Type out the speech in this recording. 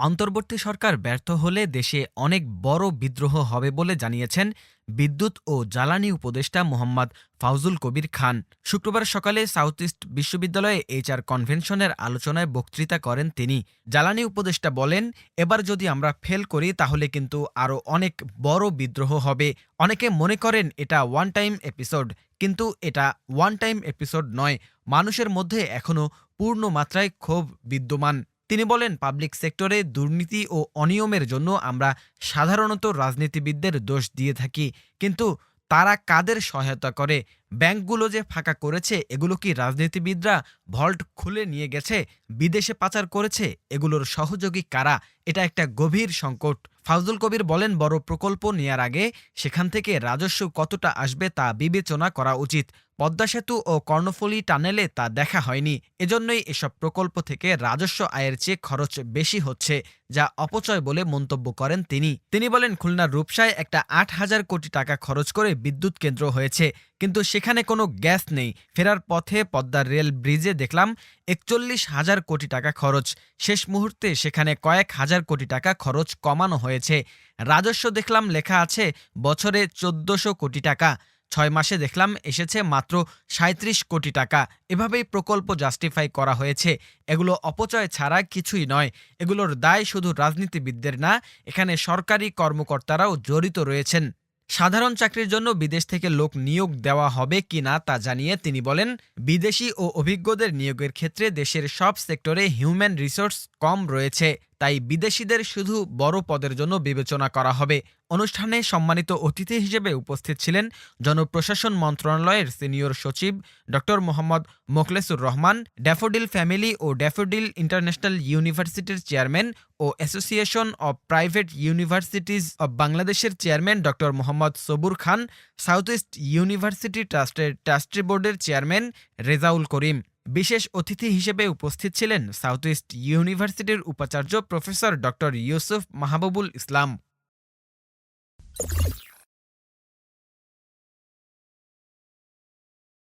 অন্তর্বর্তী সরকার ব্যর্থ হলে দেশে অনেক বড় বিদ্রোহ হবে বলে জানিয়েছেন বিদ্যুৎ ও জ্বালানি উপদেষ্টা মোহাম্মদ ফাউজুল কবির খান। শুক্রবার সকালে সাউথ ইস্ট বিশ্ববিদ্যালয়ে এইচআর কনভেনশনের আলোচনায় বক্তৃতা করেন তিনি। জ্বালানি উপদেষ্টা বলেন, এবার যদি আমরা ফেল করি তাহলে কিন্তু আরও অনেক বড় বিদ্রোহ হবে। অনেকে মনে করেন এটা ওয়ান টাইম এপিসোড কিন্তু এটা ওয়ান টাইম এপিসোড নয়। মানুষের মধ্যে এখনও পূর্ণ মাত্রায় ক্ষোভ বিদ্যমান। তিনি বলেন, পাবলিক সেক্টরে দুর্নীতি ও অনিয়মের জন্য আমরা সাধারণত রাজনীতিবিদদের দোষ দিয়ে থাকি, কিন্তু তারা কাদের সহায়তা করে ব্যাংকগুলো যে ফাঁকা করেছে, এগুলো কি রাজনীতিবিদরা ভল্ট খুলে নিয়ে গেছে, বিদেশে পাচার করেছে, এগুলোর সহযোগী কারা? এটা একটা গভীর সংকট। ফাউজুল কবির বলেন, বড় প্রকল্প নেয়ার আগে সেখান থেকে রাজস্ব কতটা আসবে তা বিবেচনা করা উচিত। পদ্মা সেতু ও কর্ণফুলী টানেলে তা দেখা হয়নি। এজন্যই এসব প্রকল্প থেকে রাজস্ব আয়ের চেয়ে খরচ বেশি হচ্ছে, যা অপচয় বলে মন্তব্য করেন তিনি। তিনি বলেন, খুলনার রূপসায় একটা আট হাজার কোটি টাকা খরচ করে বিদ্যুৎ কেন্দ্র হয়েছে। কিন্তু সেখানে কোনো গ্যাস নেই। ফেরার পথে পদ্মার রেল ব্রিজে দেখলাম একচল্লিশ হাজার কোটি টাকা খরচ। শেষ মুহূর্তে সেখানে কয়েক হাজার কোটি টাকা খরচ কমানো হয়েছে। রাজস্ব দেখলাম লেখা আছে বছরে চোদ্দশো কোটি টাকা। ছয় মাসে দেখলাম এসেছে মাত্র সাঁত্রিশ কোটি টাকা। এভাবেই প্রকল্প জাস্টিফাই করা হয়েছে। এগুলো অপচয় ছাড়া কিছুই নয়। এগুলোর দায় শুধু রাজনীতিবিদদের না, এখানে সরকারি কর্মকর্তারাও জড়িত রয়েছেন। সাধারণ চাকরির জন্য বিদেশ থেকে লোক নিয়োগ দেওয়া হবে কি না তা জানিয়ে তিনি বলেন, বিদেশি ও অভিজ্ঞদের নিয়োগের ক্ষেত্রে দেশের সব সেক্টরে হিউম্যান রিসোর্স কম রয়েছে। তাই বিদেশিদের শুধু বড় পদের জন্য বিবেচনা করা হবে। অনুষ্ঠানে সম্মানিত অতিথি হিসেবে উপস্থিত ছিলেন জনপ্রশাসন মন্ত্রণালয়ের সিনিয়র সচিব ড মোহাম্মদ মোখলেসুর রহমান, ড্যাফোডিল ফ্যামিলি ও ড্যাফোডিল ইন্টারন্যাশনাল ইউনিভার্সিটির chairman O association of private universities of বাংলাদেশের চেয়ারম্যান ড Mohammad Sabur Khan, South East university ট্রাস্টের ট্রাস্টি বোর্ডের চেয়ারম্যান রেজাউল করিম। বিশেষ অতিথি হিসেবে উপস্থিত ছিলেন সাউথ ইস্ট ইউনিভার্সিটির উপাচার্য প্রফেসর ড ইউসুফ মাহবুবুল ইসলাম।